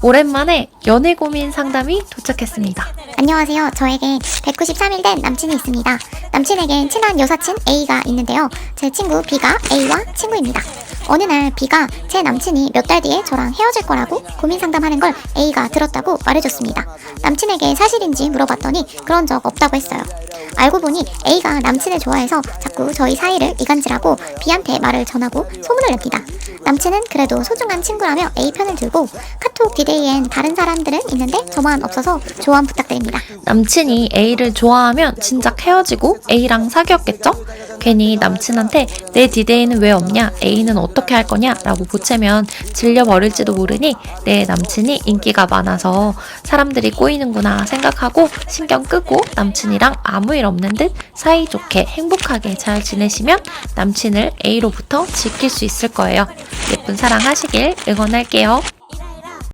오랜만에 연애 고민 상담이 도착했습니다. 안녕하세요. 저에게 193일 된 남친이 있습니다. 남친에겐 친한 여사친 A가 있는데요. 제 친구 B가 A와 친구입니다. 어느 날 B가 제 남친이 몇 달 뒤에 저랑 헤어질 거라고 고민 상담하는 걸 A가 들었다고 말해줬습니다. 남친에게 사실인지 물어봤더니 그런 적 없다고 했어요. 알고 보니 A가 남친을 좋아해서 자꾸 저희 사이를 이간질하고 B한테 말을 전하고 소문을 냅니다. 남친은 그래도 소중한 친구라며 A 편을 들고 카톡 디데이엔 다른 사람들은 있는데 저만 없어서 조언 부탁드립니다. 남친이 A를 좋아하면 진작 헤어지고 A랑 사귀었겠죠? 괜히 남친한테 내 디데이는 왜 없냐? A는 어떻게 할 거냐? 라고 보채면 질려버릴지도 모르니 내 남친이 인기가 많아서 사람들이 꼬이는구나 생각하고 신경 끄고 남친이랑 아무 일 없는 듯 사이좋게 행복하게 잘 지내시면 남친을 A로부터 지킬 수 있을 거예요. 예쁜 사랑 하시길 응원할게요.